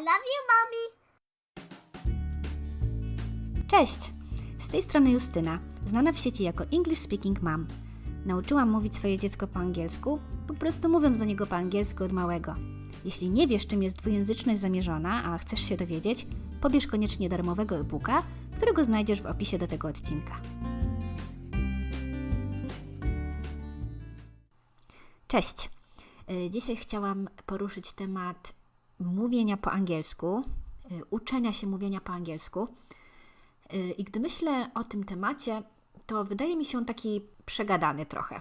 Love you, mommy. Cześć! Z tej strony Justyna, znana w sieci jako English Speaking Mom. Nauczyłam mówić swoje dziecko po angielsku, po prostu mówiąc do niego po angielsku od małego. Jeśli nie wiesz, czym jest dwujęzyczność zamierzona, a chcesz się dowiedzieć, pobierz koniecznie darmowego e-booka, którego znajdziesz w opisie do tego odcinka. Cześć! Y, Dzisiaj chciałam poruszyć temat mówienia po angielsku, y, uczenia się mówienia po angielsku. Y, I gdy myślę o tym temacie, to wydaje mi się on taki przegadany trochę.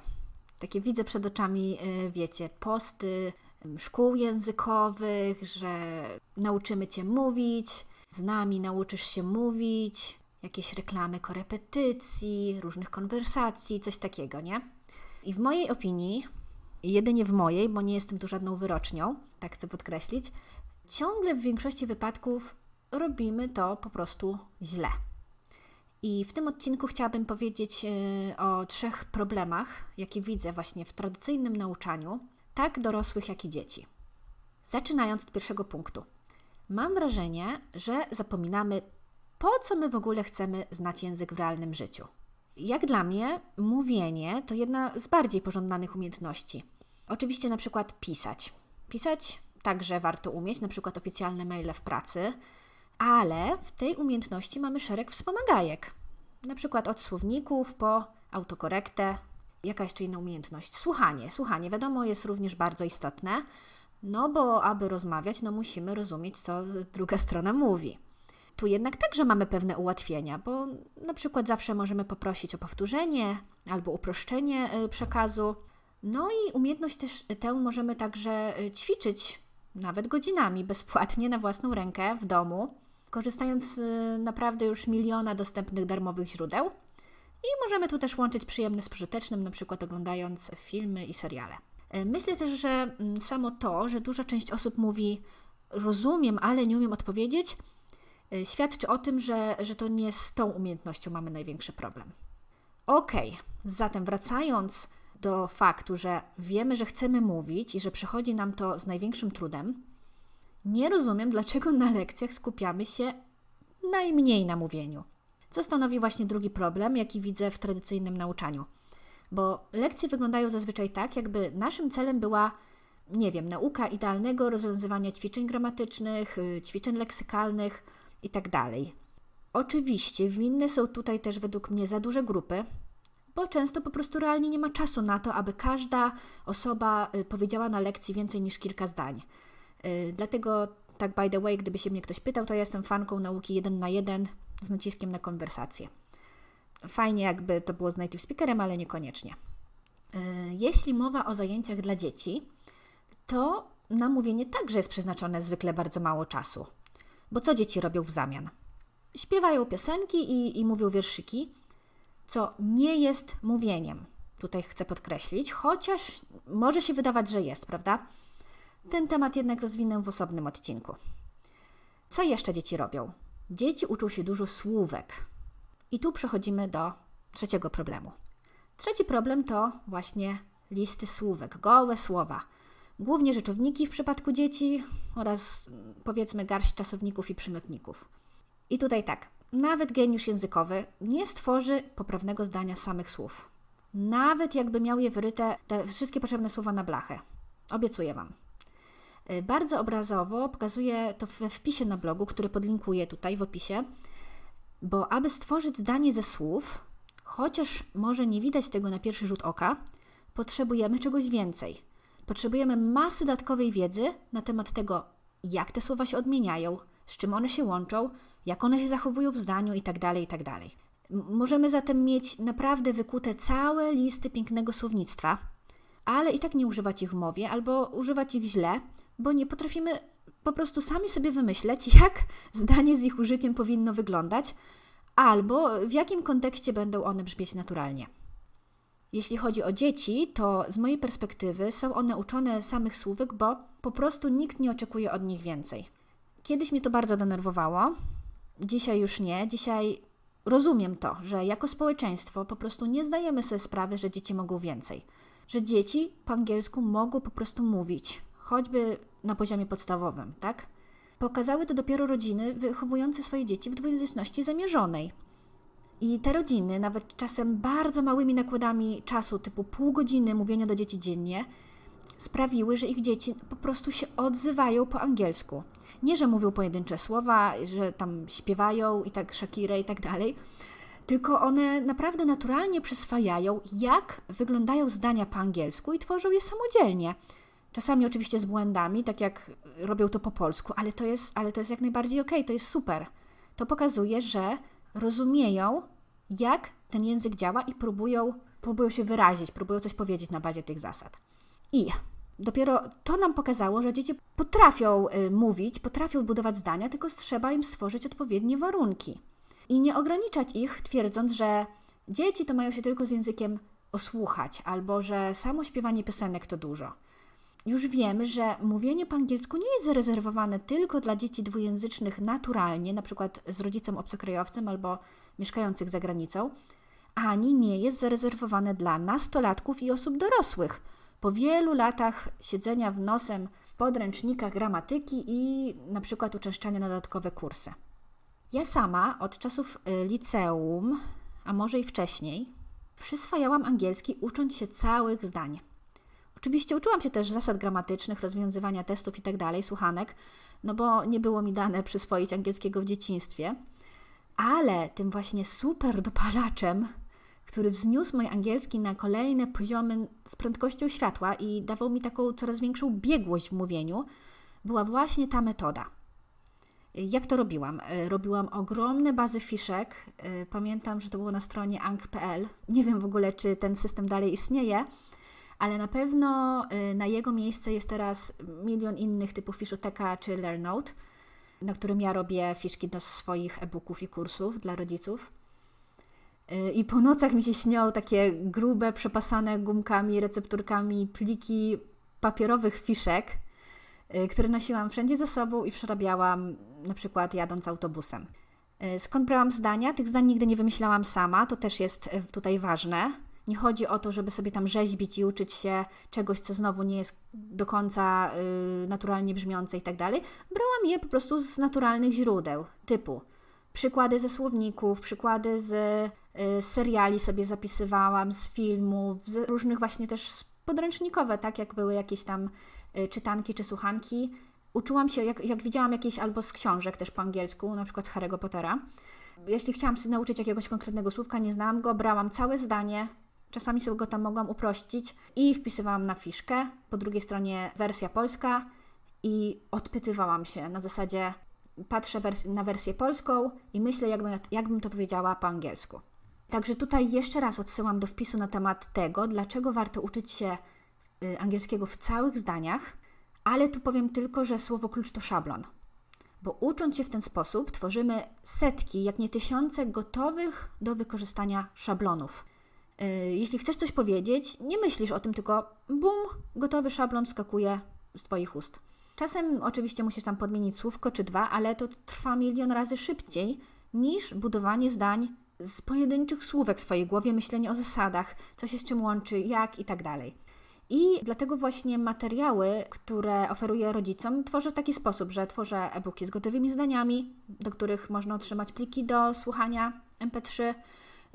Takie widzę przed oczami, y, wiecie, posty szkół językowych, że nauczymy cię mówić, z nami nauczysz się mówić, jakieś reklamy korepetycji, różnych konwersacji, coś takiego, nie? I w mojej opinii, jedynie w mojej, bo nie jestem tu żadną wyrocznią, tak chcę podkreślić, ciągle w większości wypadków robimy to po prostu źle. I w tym odcinku chciałabym powiedzieć e, o trzech problemach, jakie widzę właśnie w tradycyjnym nauczaniu, tak dorosłych, jak i dzieci. Zaczynając od pierwszego punktu. Mam wrażenie, że zapominamy, po co my w ogóle chcemy znać język w realnym życiu. Jak dla mnie, mówienie to jedna z bardziej pożądanych umiejętności. Oczywiście na przykład pisać. Pisać także warto umieć, na przykład oficjalne maile w pracy, ale w tej umiejętności mamy szereg wspomagajek. Na przykład od słowników po autokorektę. Jaka jeszcze inna umiejętność? Słuchanie. Słuchanie, wiadomo, jest również bardzo istotne, no bo aby rozmawiać, no musimy rozumieć, co druga strona mówi. Tu jednak także mamy pewne ułatwienia, bo na przykład zawsze możemy poprosić o powtórzenie albo uproszczenie y, przekazu. No i umiejętność też tę możemy także y, ćwiczyć nawet godzinami bezpłatnie na własną rękę w domu, korzystając z naprawdę już miliona dostępnych darmowych źródeł. I możemy tu też łączyć przyjemne z pożytecznym, na przykład oglądając filmy i seriale. Y, Myślę też, że mm, samo to, że duża część osób mówi rozumiem, ale nie umiem odpowiedzieć, y, świadczy o tym, że, że to nie z tą umiejętnością mamy największy problem. Okej, zatem wracając do faktu, że wiemy, że chcemy mówić i że przychodzi nam to z największym trudem, nie rozumiem, dlaczego na lekcjach skupiamy się najmniej na mówieniu. Co stanowi właśnie drugi problem, jaki widzę w tradycyjnym nauczaniu. Bo lekcje wyglądają zazwyczaj tak, jakby naszym celem była, nie wiem, nauka idealnego rozwiązywania ćwiczeń gramatycznych, y, ćwiczeń leksykalnych itd. Oczywiście winne są tutaj też według mnie za duże grupy, bo często po prostu realnie nie ma czasu na to, aby każda osoba y, powiedziała na lekcji więcej niż kilka zdań. Y, Dlatego, tak by the way, gdyby się mnie ktoś pytał, to ja jestem fanką nauki jeden na jeden z naciskiem na konwersację. Fajnie, jakby to było z native speakerem, ale niekoniecznie. Y, Jeśli mowa o zajęciach dla dzieci, to na mówienie także jest przeznaczone zwykle bardzo mało czasu. Bo co dzieci robią w zamian? Śpiewają piosenki i, i mówią wierszyki, co nie jest mówieniem. Tutaj chcę podkreślić, chociaż może się wydawać, że jest, prawda? Ten temat jednak rozwinę w osobnym odcinku. Co jeszcze dzieci robią? Dzieci uczą się dużo słówek. I tu przechodzimy do trzeciego problemu. Trzeci problem to właśnie listy słówek, gołe słowa. Głównie rzeczowniki w przypadku dzieci oraz mm, powiedzmy garść czasowników i przymiotników. I tutaj tak, nawet geniusz językowy nie stworzy poprawnego zdania samych słów. Nawet jakby miał je wyryte te wszystkie potrzebne słowa na blachę. Obiecuję Wam. Y, Bardzo obrazowo pokazuję to we wpisie na blogu, który podlinkuję tutaj w opisie, bo aby stworzyć zdanie ze słów, chociaż może nie widać tego na pierwszy rzut oka, potrzebujemy czegoś więcej. Potrzebujemy masy dodatkowej wiedzy na temat tego, jak te słowa się odmieniają, z czym one się łączą, jak one się zachowują w zdaniu itd. itd. M- Możemy zatem mieć naprawdę wykute całe listy pięknego słownictwa, ale i tak nie używać ich w mowie albo używać ich źle, bo nie potrafimy po prostu sami sobie wymyśleć, jak zdanie z ich użyciem powinno wyglądać, albo w jakim kontekście będą one brzmieć naturalnie. Jeśli chodzi o dzieci, to z mojej perspektywy są one uczone samych słówek, bo po prostu nikt nie oczekuje od nich więcej. Kiedyś mnie to bardzo denerwowało, dzisiaj już nie. Dzisiaj rozumiem to, że jako społeczeństwo po prostu nie zdajemy sobie sprawy, że dzieci mogą więcej. Że dzieci po angielsku mogą po prostu mówić, choćby na poziomie podstawowym, tak? pokazały to dopiero rodziny wychowujące swoje dzieci w dwujęzyczności zamierzonej. I te rodziny, nawet czasem bardzo małymi nakładami czasu, typu pół godziny mówienia do dzieci dziennie, sprawiły, że ich dzieci po prostu się odzywają po angielsku. Nie, że mówią pojedyncze słowa, że tam śpiewają i tak Shakirę i tak dalej, tylko one naprawdę naturalnie przyswajają, jak wyglądają zdania po angielsku i tworzą je samodzielnie. Czasami oczywiście z błędami, tak jak robią to po polsku, ale to jest, ale to jest jak najbardziej okej, okay, to jest super. To pokazuje, że rozumieją, jak ten język działa i próbują, próbują się wyrazić, próbują coś powiedzieć na bazie tych zasad. I dopiero to nam pokazało, że dzieci potrafią y, mówić, potrafią budować zdania, tylko trzeba im stworzyć odpowiednie warunki. I nie ograniczać ich, twierdząc, że dzieci to mają się tylko z językiem osłuchać, albo że samo śpiewanie piosenek to dużo. Już wiemy, że mówienie po angielsku nie jest zarezerwowane tylko dla dzieci dwujęzycznych naturalnie, na przykład z rodzicem obcokrajowcem albo mieszkających za granicą, ani nie jest zarezerwowane dla nastolatków i osób dorosłych. Po wielu latach siedzenia w nosem w podręcznikach gramatyki i na przykład uczęszczania na dodatkowe kursy. Ja sama od czasów y, liceum, a może i wcześniej, przyswajałam angielski ucząc się całych zdań. Oczywiście uczyłam się też zasad gramatycznych, rozwiązywania testów i tak słuchanek, no bo nie było mi dane przyswoić angielskiego w dzieciństwie. Ale tym właśnie super dopalaczem, który wzniósł mój angielski na kolejne poziomy z prędkością światła i dawał mi taką coraz większą biegłość w mówieniu, była właśnie ta metoda. Jak to robiłam? Robiłam ogromne bazy fiszek. Pamiętam, że to było na stronie ang.pl. Nie wiem w ogóle, czy ten system dalej istnieje, ale na pewno y, na jego miejsce jest teraz milion innych typów Fiszoteka czy LearnNote, na którym ja robię fiszki do swoich e-booków i kursów dla rodziców. Y, I po nocach mi się śnią takie grube, przepasane gumkami, recepturkami pliki papierowych fiszek, y, które nosiłam wszędzie ze sobą i przerabiałam, na przykład jadąc autobusem. Skąd brałam zdania? Tych zdań nigdy nie wymyślałam sama, to też jest tutaj ważne. Nie chodzi o to, żeby sobie tam rzeźbić i uczyć się czegoś, co znowu nie jest do końca y, naturalnie brzmiące i tak dalej. Brałam je po prostu z naturalnych źródeł, typu przykłady ze słowników, przykłady z y, seriali sobie zapisywałam, z filmów, z różnych właśnie też podręcznikowe, tak jak były jakieś tam y, czytanki czy słuchanki. Uczyłam się, jak, jak widziałam jakieś albo z książek też po angielsku, na przykład z Harry'ego Pottera. Jeśli chciałam się nauczyć jakiegoś konkretnego słówka, nie znałam go, brałam całe zdanie, Czasami sobie go tam mogłam uprościć i wpisywałam na fiszkę. Po drugiej stronie wersja polska i odpytywałam się na zasadzie patrzę wers na wersję polską i myślę, jakbym, jakbym to powiedziała po angielsku. Także tutaj jeszcze raz odsyłam do wpisu na temat tego, dlaczego warto uczyć się y, angielskiego w całych zdaniach, ale tu powiem tylko, że słowo klucz to szablon. Bo ucząc się w ten sposób, tworzymy setki, jak nie tysiące gotowych do wykorzystania szablonów. Y, jeśli chcesz coś powiedzieć, nie myślisz o tym, tylko bum, gotowy szablon skakuje z Twoich ust. Czasem oczywiście musisz tam podmienić słówko czy dwa, ale to trwa milion razy szybciej niż budowanie zdań z pojedynczych słówek w swojej głowie, myślenie o zasadach, co się z czym łączy, jak i tak dalej. I dlatego właśnie materiały, które oferuję rodzicom, tworzę w taki sposób, że tworzę e-booki z gotowymi zdaniami, do których można otrzymać pliki do słuchania MP3,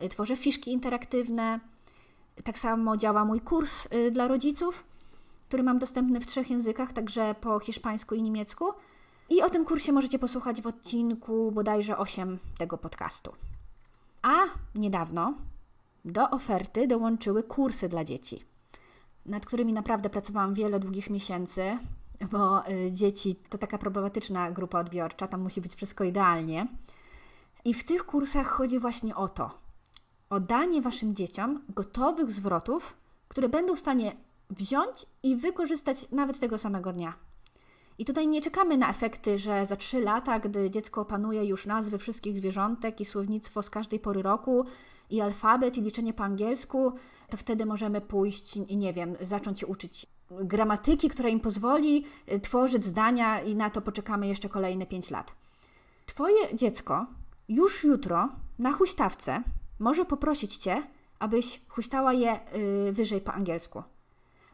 Y, tworzę fiszki interaktywne. Tak samo działa mój kurs y, dla rodziców, który mam dostępny w trzech językach, także po hiszpańsku i niemiecku. I o tym kursie możecie posłuchać w odcinku bodajże 8 tego podcastu. A niedawno do oferty dołączyły kursy dla dzieci, nad którymi naprawdę pracowałam wiele długich miesięcy, bo y, dzieci to taka problematyczna grupa odbiorcza, tam musi być wszystko idealnie. I w tych kursach chodzi właśnie o to, o danie Waszym dzieciom gotowych zwrotów, które będą w stanie wziąć i wykorzystać nawet tego samego dnia. I tutaj nie czekamy na efekty, że za 3 lata, gdy dziecko opanuje już nazwy wszystkich zwierzątek i słownictwo z każdej pory roku, i alfabet, i liczenie po angielsku, to wtedy możemy pójść i nie wiem, zacząć się uczyć gramatyki, która im pozwoli y, tworzyć zdania, i na to poczekamy jeszcze kolejne 5 lat. Twoje dziecko już jutro na huśtawce może poprosić Cię, abyś huśtała je yy, wyżej po angielsku,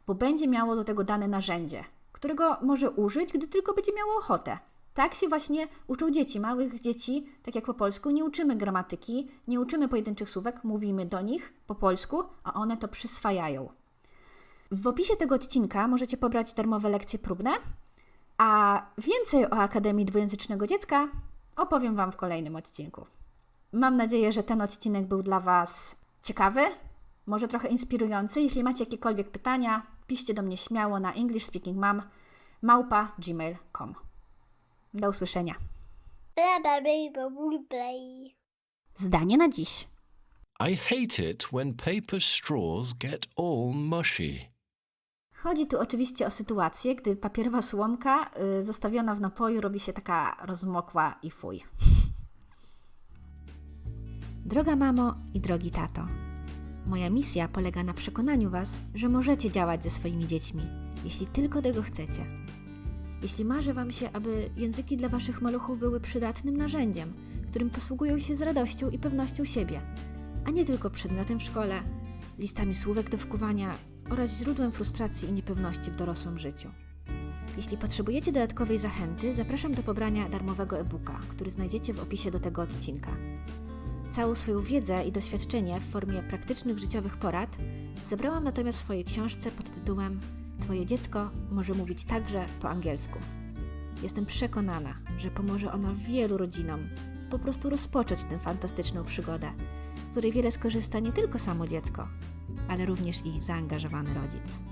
bo będzie miało do tego dane narzędzie, którego może użyć, gdy tylko będzie miało ochotę. Tak się właśnie uczą dzieci, małych dzieci, tak jak po polsku. Nie uczymy gramatyki, nie uczymy pojedynczych słówek, mówimy do nich po polsku, a one to przyswajają. W opisie tego odcinka możecie pobrać darmowe lekcje próbne, a więcej o Akademii Dwujęzycznego Dziecka opowiem Wam w kolejnym odcinku. Mam nadzieję, że ten odcinek był dla Was ciekawy, może trochę inspirujący. Jeśli macie jakiekolwiek pytania, piszcie do mnie śmiało na englishspeakingmom małpa gmail.com. Do usłyszenia. Zdanie na dziś. I hate it when paper straws get all mushy. Chodzi tu oczywiście o sytuację, gdy papierowa słomka y, zostawiona w napoju robi się taka rozmokła i fuj. Droga mamo i drogi tato, moja misja polega na przekonaniu Was, że możecie działać ze swoimi dziećmi, jeśli tylko tego chcecie. Jeśli marzy Wam się, aby języki dla Waszych maluchów były przydatnym narzędziem, którym posługują się z radością i pewnością siebie, a nie tylko przedmiotem w szkole, listami słówek do wkuwania oraz źródłem frustracji i niepewności w dorosłym życiu. Jeśli potrzebujecie dodatkowej zachęty, zapraszam do pobrania darmowego e-booka, który znajdziecie w opisie do tego odcinka. Całą swoją wiedzę i doświadczenie w formie praktycznych życiowych porad zebrałam natomiast w swojej książce pod tytułem Twoje dziecko może mówić także po angielsku. Jestem przekonana, że pomoże ona wielu rodzinom po prostu rozpocząć tę fantastyczną przygodę, w której wiele skorzysta nie tylko samo dziecko, ale również i zaangażowany rodzic.